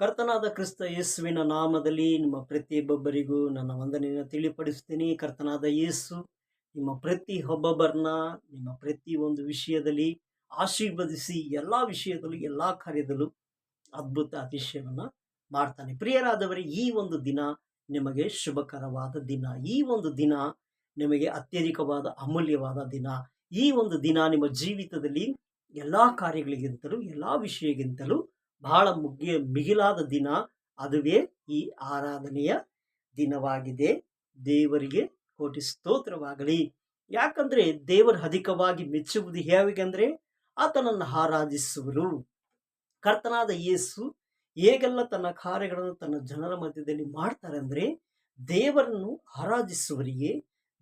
ಕರ್ತನಾದ ಕ್ರಿಸ್ತ ಯೇಸುವಿನ ನಾಮದಲ್ಲಿ ನಿಮ್ಮ ಪ್ರತಿಯೊಬ್ಬೊಬ್ಬರಿಗೂ ನನ್ನ ವಂದನೆಯನ್ನು ತಿಳಿಪಡಿಸ್ತೀನಿ ಕರ್ತನಾದ ಯೇಸು, ನಿಮ್ಮ ಪ್ರತಿ ಒಬ್ಬೊಬ್ಬರನ್ನ ನಿಮ್ಮ ಪ್ರತಿ ಒಂದು ವಿಷಯದಲ್ಲಿ ಆಶೀರ್ವದಿಸಿ ಎಲ್ಲ ವಿಷಯದಲ್ಲೂ, ಎಲ್ಲ ಕಾರ್ಯದಲ್ಲೂ ಅದ್ಭುತ ಅತಿಶಯವನ್ನು ಮಾಡ್ತಾನೆ. ಪ್ರಿಯರಾದವರೇ, ಈ ಒಂದು ದಿನ ನಿಮಗೆ ಶುಭಕರವಾದ ದಿನ. ಈ ಒಂದು ದಿನ ನಿಮಗೆ ಅತ್ಯಧಿಕವಾದ, ಅಮೂಲ್ಯವಾದ ದಿನ. ಈ ಒಂದು ದಿನ ನಿಮ್ಮ ಜೀವಿತದಲ್ಲಿ ಎಲ್ಲ ಕಾರ್ಯಗಳಿಗಿಂತಲೂ, ಎಲ್ಲ ವಿಷಯಗಿಂತಲೂ ಬಹಳ ಮುಗಿ, ಮಿಗಿಲಾದ ದಿನ ಅದುವೇ ಈ ಆರಾಧನೆಯ ದಿನವಾಗಿದೆ. ದೇವರಿಗೆ ಕೋಟಿ ಸ್ತೋತ್ರವಾಗಲಿ. ಯಾಕಂದ್ರೆ ದೇವರು ಅಧಿಕವಾಗಿ ಮೆಚ್ಚುವುದು ಹೇಗೆಂದ್ರೆ ಆತನನ್ನು ಆರಾಧಿಸುವರು ಕರ್ತನಾದ ಯೇಸು ಹೇಗೆಲ್ಲ ತನ್ನ ಕಾರ್ಯಗಳನ್ನು ತನ್ನ ಜನರ ಮಧ್ಯದಲ್ಲಿ ಮಾಡ್ತಾರೆ ಅಂದ್ರೆ ದೇವರನ್ನು ಆರಾಧಿಸುವರಿಗೆ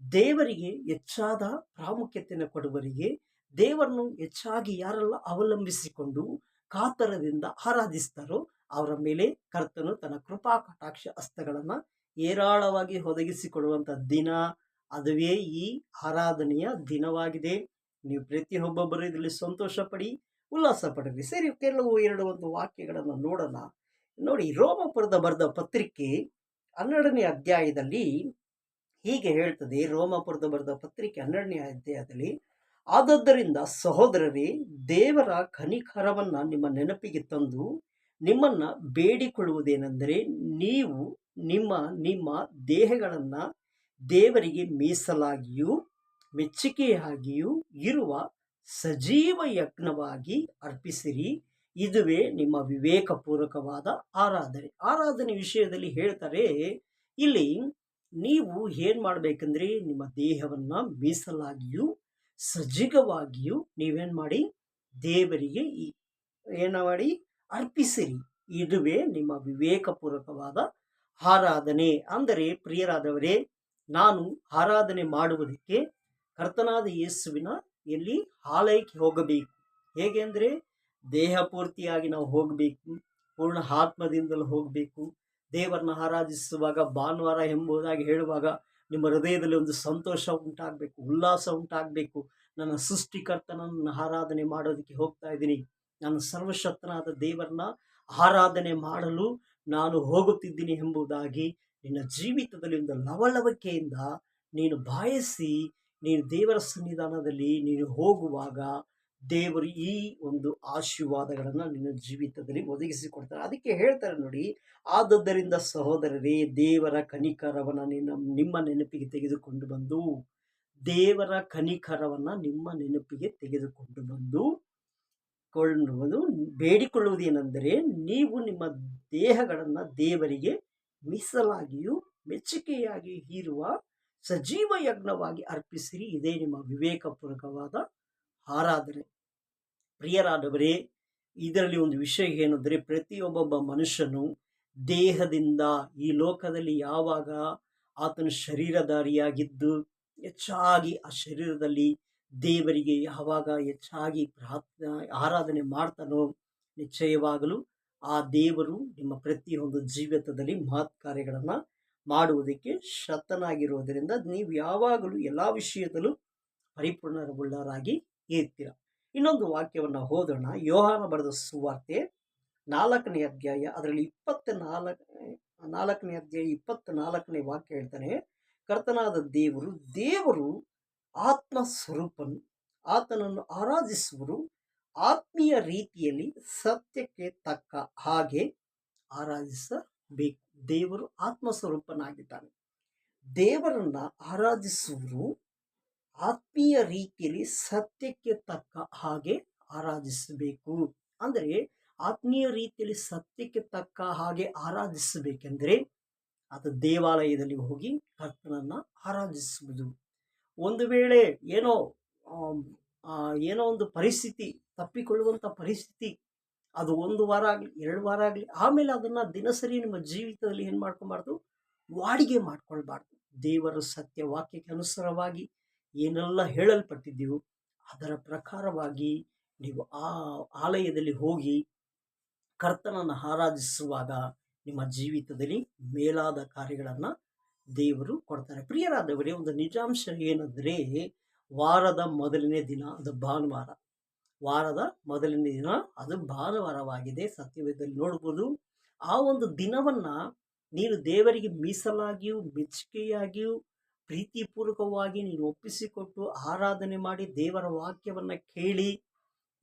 ದೇವರಿಗೆ ಹೆಚ್ಚಾದ ಪ್ರಾಮುಖ್ಯತೆಯನ್ನು ಕೊಡುವರಿಗೆ ದೇವರನ್ನು ಹೆಚ್ಚಾಗಿ ಯಾರೆಲ್ಲ ಅವಲಂಬಿಸಿಕೊಂಡು ಕಾತರದಿಂದ ಆರಾಧಿಸ್ತಾರೋ ಅವರ ಮೇಲೆ ಕರ್ತನು ತನ್ನ ಕೃಪಾ ಕಟಾಕ್ಷ ಹಸ್ತಗಳನ್ನು ಏರಾಳವಾಗಿ ಒದಗಿಸಿಕೊಡುವಂಥ ದಿನ ಅದುವೇ ಈ ಆರಾಧನೆಯ ದಿನವಾಗಿದೆ. ನೀವು ಪ್ರತಿಯೊಬ್ಬೊಬ್ಬರು ಇದರಲ್ಲಿ ಸಂತೋಷ ಪಡಿ ಉಲ್ಲಾಸ ಪಡಿರಿ ಸರಿ, ಕೆಲವು ಎರಡು ಒಂದು ವಾಕ್ಯಗಳನ್ನು ನೋಡೋಣ. ನೋಡಿ, ರೋಮಪುರದ ಬರೆದ ಪತ್ರಿಕೆ ಹನ್ನೆರಡನೇ ಅಧ್ಯಾಯದಲ್ಲಿ ಹೀಗೆ ಹೇಳ್ತದೆ. ರೋಮಪುರದ ಬರೆದ ಪತ್ರಿಕೆ ಹನ್ನೆರಡನೇ ಅಧ್ಯಾಯದಲ್ಲಿ ಆದದ್ದರಿಂದ ಸಹೋದರರೇ, ದೇವರ ಕನಿಕರವನ್ನು ನಿಮ್ಮ ನೆನಪಿಗೆ ತಂದು ನಿಮ್ಮನ್ನ ಬೇಡಿಕೊಳ್ಳುವುದೇನೆಂದರೆ ನೀವು ನಿಮ್ಮ ನಿಮ್ಮ ದೇಹಗಳನ್ನು ದೇವರಿಗೆ ಮೀಸಲಾಗಿಯೂ, ಮೆಚ್ಚುಗೆಯಾಗಿಯೂ ಇರುವ ಸಜೀವ ಯಜ್ಞವಾಗಿ ಅರ್ಪಿಸಿರಿ. ಇದುವೇ ನಿಮ್ಮ ವಿವೇಕಪೂರ್ವಕವಾದ ಆರಾಧನೆ. ಆರಾಧನೆ ವಿಷಯದಲ್ಲಿ ಹೇಳ್ತಾರೆ, ಇಲ್ಲಿ ನೀವು ಏನು ಮಾಡಬೇಕಂದ್ರೆ ನಿಮ್ಮ ದೇಹವನ್ನ ಮೀಸಲಾಗಿಯೂ ಸಜೀವವಾಗಿಯೂ ನೀವೇನು ಮಾಡಿ? ದೇವರಿಗೆ ಈ ಏನ ಮಾಡಿ ಅರ್ಪಿಸಿರಿ. ಇದುವೇ ನಿಮ್ಮ ವಿವೇಕಪೂರ್ವಕವಾದ ಆರಾಧನೆ. ಅಂದರೆ ಪ್ರಿಯರಾದವರೇ, ನಾನು ಆರಾಧನೆ ಮಾಡುವುದಕ್ಕೆ ಕರ್ತನಾದ ಯೇಸುವಿನ ಎಲ್ಲಿ ಆಲಯಕ್ಕೆ ಹೋಗಬೇಕು. ಹೇಗೆ ಅಂದರೆ, ದೇಹ ಪೂರ್ತಿಯಾಗಿ ನಾವು ಹೋಗಬೇಕು, ಪೂರ್ಣ ಆತ್ಮದಿಂದಲೂ ಹೋಗಬೇಕು. ದೇವರನ್ನ ಆರಾಧಿಸುವಾಗ ಭಾನುವಾರ ಎಂಬುದಾಗಿ ಹೇಳುವಾಗ ನಿಮ್ಮ ಹೃದಯದಲ್ಲಿ ಒಂದು ಸಂತೋಷ ಉಂಟಾಗಬೇಕು, ಉಲ್ಲಾಸ ಉಂಟಾಗಬೇಕು. ನನ್ನ ಸೃಷ್ಟಿಕರ್ತನನ್ನು ಆರಾಧನೆ ಮಾಡೋದಕ್ಕೆ ಹೋಗ್ತಾ ಇದ್ದೀನಿ. ನಾನು ಸರ್ವಶಕ್ತನಾದ ದೇವರನ್ನ ಆರಾಧನೆ ಮಾಡಲು ನಾನು ಹೋಗುತ್ತಿದ್ದೀನಿ ಎಂಬುದಾಗಿ ನಿನ್ನ ಜೀವಿತದಲ್ಲಿ ಒಂದು ಲವಲವಿಕೆಯಿಂದ ನೀನು ಬಾಯಿಸಿ ನೀನು ದೇವರ ಸನ್ನಿಧಾನದಲ್ಲಿ ನೀನು ಹೋಗುವಾಗ ದೇವರು ಈ ಒಂದು ಆಶೀರ್ವಾದಗಳನ್ನು ನಿನ್ನ ಜೀವಿತದಲ್ಲಿ ಒದಗಿಸಿಕೊಡ್ತಾರೆ. ಅದಕ್ಕೆ ಹೇಳ್ತಾರೆ ನೋಡಿ, ಆದದ್ದರಿಂದ ಸಹೋದರರೇ, ದೇವರ ಕನಿಕರವನ್ನು ನಿನ್ನ, ನಿಮ್ಮ ನೆನಪಿಗೆ ತೆಗೆದುಕೊಂಡು ಬಂದು, ದೇವರ ಕನಿಕರವನ್ನು ನಿಮ್ಮ ನೆನಪಿಗೆ ತೆಗೆದುಕೊಂಡು ಬಂದು ಕೊಳ್ಳುವುದು ಬೇಡಿಕೊಳ್ಳುವುದೇನೆಂದರೆ ನೀವು ನಿಮ್ಮ ದೇಹಗಳನ್ನು ದೇವರಿಗೆ ಮೀಸಲಾಗಿಯೂ ಮೆಚ್ಚುಗೆಯಾಗಿ ಇರುವ ಸಜೀವ ಯಜ್ಞವಾಗಿ ಅರ್ಪಿಸಿರಿ. ಇದೇ ನಿಮ್ಮ ವಿವೇಕಪೂರ್ವಕವಾದ ಆರಾಧನೆ ಪ್ರಿಯರಾದವರೇ, ಇದರಲ್ಲಿ ಒಂದು ವಿಷಯ ಏನಂದರೆ, ಪ್ರತಿಯೊಬ್ಬೊಬ್ಬ ಮನುಷ್ಯನು ದೇಹದಿಂದ ಈ ಲೋಕದಲ್ಲಿ ಯಾವಾಗ ಆತನ ಶರೀರಧಾರಿಯಾಗಿದ್ದು, ಹೆಚ್ಚಾಗಿ ಆ ಶರೀರದಲ್ಲಿ ದೇವರಿಗೆ ಯಾವಾಗ ಹೆಚ್ಚಾಗಿ ಪ್ರಾರ್ಥನೆ, ಆರಾಧನೆ ಮಾಡ್ತಾನೋ ನಿಶ್ಚಯವಾಗಲು ಆ ದೇವರು ನಿಮ್ಮ ಪ್ರತಿಯೊಂದು ಜೀವಿತದಲ್ಲಿ ಮಹತ್ ಕಾರ್ಯಗಳನ್ನು ಮಾಡುವುದಕ್ಕೆ ಶತನಾಗಿರುವುದರಿಂದ, ನೀವು ಯಾವಾಗಲೂ ಎಲ್ಲ ವಿಷಯದಲ್ಲೂ ಪರಿಪೂರ್ಣವುಳ್ಳರಾಗಿ ಇರ್ತೀರ ಇನ್ನೊಂದು ವಾಕ್ಯವನ್ನು ಓದೋಣ. ಯೋಹಾನ ಬರೆದ ಸುವಾರ್ತೆ ನಾಲ್ಕನೇ ಅಧ್ಯಾಯ, ಅದರಲ್ಲಿ ಇಪ್ಪತ್ತ ನಾಲ್ಕ ನಾಲ್ಕನೇ ಅಧ್ಯಾಯ ಇಪ್ಪತ್ತ ನಾಲ್ಕನೇ ವಾಕ್ಯ ಹೇಳ್ತಾನೆ, ಕರ್ತನಾದ ದೇವರು ದೇವರು ಆತ್ಮ ಸ್ವರೂಪನು. ಆತನನ್ನು ಆರಾಧಿಸುವರು. ಆತ್ಮೀಯ ರೀತಿಯಲ್ಲಿ ಸತ್ಯಕ್ಕೆ ತಕ್ಕ ಹಾಗೆ ಆರಾಧಿಸಬೇಕು. ದೇವರು ಆತ್ಮ ಸ್ವರೂಪನಾಗಿದ್ದಾನೆ. ದೇವರನ್ನ ಆರಾಧಿಸುವರು. ಆತ್ಮೀಯ ರೀತಿಯಲ್ಲಿ ಸತ್ಯಕ್ಕೆ ತಕ್ಕ ಹಾಗೆ ಆರಾಧಿಸಬೇಕು. ಅಂದರೆ ಆತ್ಮೀಯ ರೀತಿಯಲ್ಲಿ ಸತ್ಯಕ್ಕೆ ತಕ್ಕ ಹಾಗೆ ಆರಾಧಿಸಬೇಕೆಂದರೆ ಅದು ದೇವಾಲಯದಲ್ಲಿ ಹೋಗಿ ಕರ್ತನನ್ನ ಆರಾಧಿಸುವುದು. ಒಂದು ವೇಳೆ ಏನೋ ಏನೋ ಒಂದು ಪರಿಸ್ಥಿತಿ ತಪ್ಪಿಕೊಳ್ಳುವಂಥ ಪರಿಸ್ಥಿತಿ, ಅದು ಒಂದು ವಾರ ಆಗಲಿ, ಎರಡು ವಾರ ಆಗಲಿ, ಆಮೇಲೆ ಅದನ್ನು ದಿನಸರಿ ನಿಮ್ಮ ಜೀವಿತದಲ್ಲಿ ಏನು ಮಾಡ್ಕೊಬಾರ್ದು? ವಾಡಿಗೆ ಮಾಡ್ಕೊಳ್ಬಾರ್ದು. ದೇವರ ಸತ್ಯ ವಾಕ್ಯಕ್ಕೆ ಅನುಸಾರವಾಗಿ ಏನೆಲ್ಲ ಹೇಳಲ್ಪಟ್ಟಿದ್ದೀವೋ ಅದರ ಪ್ರಕಾರವಾಗಿ ನೀವು ಆ ಆಲಯದಲ್ಲಿ ಹೋಗಿ ಕರ್ತನನ್ನು ಆರಾಧಿಸುವಾಗ ನಿಮ್ಮ ಜೀವಿತದಲ್ಲಿ ಮೇಲಾದ ಕಾರ್ಯಗಳನ್ನು ದೇವರು ಕೊಡ್ತಾರೆ. ಪ್ರಿಯರಾದವರೇ, ಒಂದು ನಿಜಾಂಶ ಏನಂದರೆ ವಾರದ ಮೊದಲನೇ ದಿನ, ಅದು ಭಾನುವಾರ. ವಾರದ ಮೊದಲನೇ ದಿನ, ಅದು ಭಾನುವಾರವಾಗಿದೆ. ಸತ್ಯವೇದದಲ್ಲಿ ನೋಡ್ಬೋದು. ಆ ಒಂದು ದಿನವನ್ನು ನೀನು ದೇವರಿಗೆ ಮೀಸಲಾಗಿಯೂ, ಮೆಚ್ಚುಗೆಯಾಗಿಯೂ ಪ್ರೀತಿಪೂರ್ವಕವಾಗಿ ನೀನು ಒಪ್ಪಿಸಿಕೊಟ್ಟು ಆರಾಧನೆ ಮಾಡಿ ದೇವರ ವಾಕ್ಯವನ್ನ ಕೇಳಿ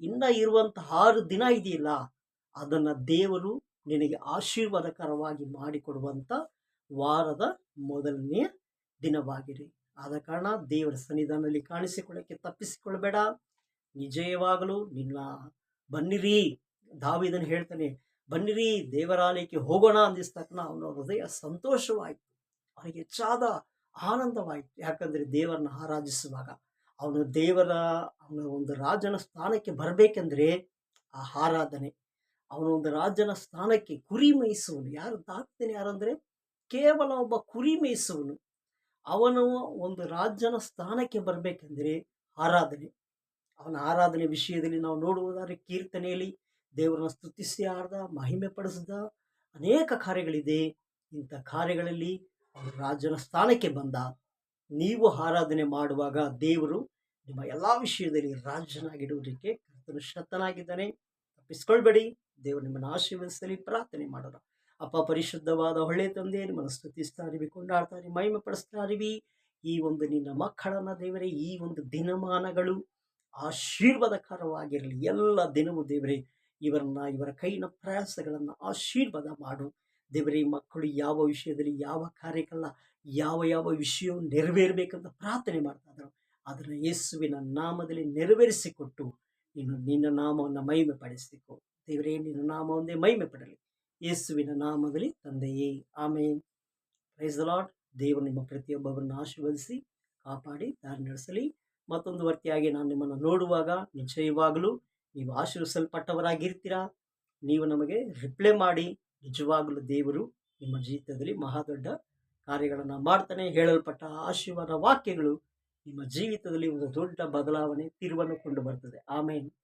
ಇನ್ನ ಇರುವಂತಹ ಆರು ದಿನ ಇದೆಯಲ್ಲ, ಅದನ್ನ ದೇವರು ನಿನಗೆ ಆಶೀರ್ವಾದಕರವಾಗಿ ಮಾಡಿಕೊಡುವಂತ ವಾರದ ಮೊದಲನೆಯ ದಿನವಾಗಿರಿ. ಆದ ಕಾರಣ ದೇವರ ಸನ್ನಿಧಾನದಲ್ಲಿ ಕಾಣಿಸಿಕೊಳ್ಳಕ್ಕೆ ತಪ್ಪಿಸಿಕೊಳ್ಬೇಡ ನಿಜವಾಗಲೂ ನಿನ್ನ ಬನ್ನಿರಿ. ದಾವಿದನ್ ಹೇಳ್ತಾನೆ, ಬನ್ನಿರಿ ದೇವರಾಲಯಕ್ಕೆ ಹೋಗೋಣ ಅಂದಿಸ್ತಕ್ಕ ಅವನ ಹೃದಯ ಸಂತೋಷವಾಯಿತು. ಅವನಿಗೆ ಹೆಚ್ಚಾದ ಆನಂದವಾಯಿತು. ಯಾಕಂದ್ರೆ ದೇವರನ್ನ ಆರಾಧಿಸುವಾಗ ಅವನು ದೇವರ, ಅವನ ಒಂದು ರಾಜನ ಸ್ಥಾನಕ್ಕೆ ಬರಬೇಕೆಂದ್ರೆ ಆ ಆರಾಧನೆ. ಅವನ ಒಂದು ರಾಜನ ಸ್ಥಾನಕ್ಕೆ ಕುರಿ ಮೇಯಿಸುವನು. ಯಾರು ದಾಗ್ತಾನೆ ಯಾರಂದ್ರೆ ಕೇವಲ ಒಬ್ಬ ಕುರಿ ಮೇಯಿಸುವನು. ಅವನು ಒಂದು ರಾಜನ ಸ್ಥಾನಕ್ಕೆ ಬರಬೇಕೆಂದರೆ ಆರಾಧನೆ. ಅವನ ಆರಾಧನೆ ವಿಷಯದಲ್ಲಿ ನಾವು ನೋಡುವುದಾದ್ರೆ ಕೀರ್ತನೆಯಲ್ಲಿ ದೇವರನ್ನ ಸ್ತುತಿಸಿ, ಆಡ್ದ, ಮಹಿಮೆ ಪಡಿಸಿದ ಅನೇಕ ಕಾರ್ಯಗಳಿದೆ. ಇಂಥ ಕಾರ್ಯಗಳಲ್ಲಿ ಅವನು ರಾಜನ ಸ್ಥಾನಕ್ಕೆ ಬಂದ, ನೀವು ಆರಾಧನೆ ಮಾಡುವಾಗ ದೇವರು ನಿಮ್ಮ ಎಲ್ಲ ವಿಷಯದಲ್ಲಿ ರಾಜನಾಗಿಡುವುದಕ್ಕೆ ಕರ್ತನು ಶತನಾಗಿದ್ದಾನೆ. ತಪ್ಪಿಸ್ಕೊಳ್ಬೇಡಿ. ದೇವರು ನಿಮ್ಮನ್ನು ಆಶೀರ್ವದಿಸಲಿ, ಪ್ರಾರ್ಥನೆ ಮಾಡೋಣ. ಅಪ್ಪ, ಪರಿಶುದ್ಧವಾದ ಒಳ್ಳೆ ತಂದೆ, ನಿಮ್ಮನ್ನು ಸ್ತುತಿಸ್ತಾ ಇರಿವಿ ಕೊಂಡಾಡ್ತಾ ಇರಿ ಮಹಿಮೆ ಪಡಿಸ್ತಾ ಇರಿವಿ ಈ ಒಂದು ನಿನ್ನ ಮಕ್ಕಳನ್ನ ದೇವರೇ, ಈ ಒಂದು ದಿನಮಾನಗಳು ಆಶೀರ್ವಾದಕರವಾಗಿರಲಿ. ಎಲ್ಲ ದಿನವೂ ದೇವರೇ ಇವರನ್ನ ಇವರ ಕೈನ ಪ್ರಯಾಸಗಳನ್ನು ಆಶೀರ್ವಾದ ಮಾಡು. ದೇವರೇ ಮಕ್ಕಳು ಯಾವ ವಿಷಯದಲ್ಲಿ ಯಾವ ಕಾರ್ಯಕಲ್ಲ ಯಾವ ಯಾವ ವಿಷಯವು ನೆರವೇರಬೇಕಂತ ಪ್ರಾರ್ಥನೆ ಮಾಡ್ತಾ ಇದ್ರು. ಅದನ್ನು ಯೇಸುವಿನ ನಾಮದಲ್ಲಿ ನೆರವೇರಿಸಿಕೊಟ್ಟು ನೀನು ನಿನ್ನ ನಾಮವನ್ನು ಮಹಿಮೆ ಪಡಿಸಬೇಕು ದೇವರೇ, ನಿನ್ನ ನಾಮ ಒಂದೇ ಮಹಿಮೆ ಪಡಲಿ ಯೇಸುವಿನ ನಾಮದಲ್ಲಿ ತಂದೆಯೇ, ಆಮೇನ್. ಪ್ರೈಸ್ ಲಾರ್ಡ್ ದೇವರು ನಿಮ್ಮ ಪ್ರತಿಯೊಬ್ಬರನ್ನು ಆಶೀರ್ವದಿಸಿ, ಕಾಪಾಡಿ, ದಾರಿ ನಡೆಸಲಿ. ಮತ್ತೊಂದು ವರ್ತಿಯಾಗಿ ನಾನು ನಿಮ್ಮನ್ನು ನೋಡುವಾಗ, ನಿಶ್ಚಯವಾಗಲೂ ನೀವು ಆಶೀರ್ವಿಸಲ್ಪಟ್ಟವರಾಗಿರ್ತೀರಾ ನೀವು ನಮಗೆ ರಿಪ್ಲೈ ಮಾಡಿ ನಿಜವಾಗಲೂ ದೇವರು ನಿಮ್ಮ ಜೀವಿತದಲ್ಲಿ ಮಹಾದೊಡ್ಡ ಕಾರ್ಯಗಳನ್ನು ಮಾಡ್ತಾನೆ ಹೇಳಲ್ಪಟ್ಟ ಆಶೀರ್ವಾದ ವಾಕ್ಯಗಳು ನಿಮ್ಮ ಜೀವಿತದಲ್ಲಿ ಒಂದು ದೊಡ್ಡ ಬದಲಾವಣೆ ತಿರುವನ್ನು ಕೊಂಡು ಬರ್ತದೆ. ಆಮೇಲೆ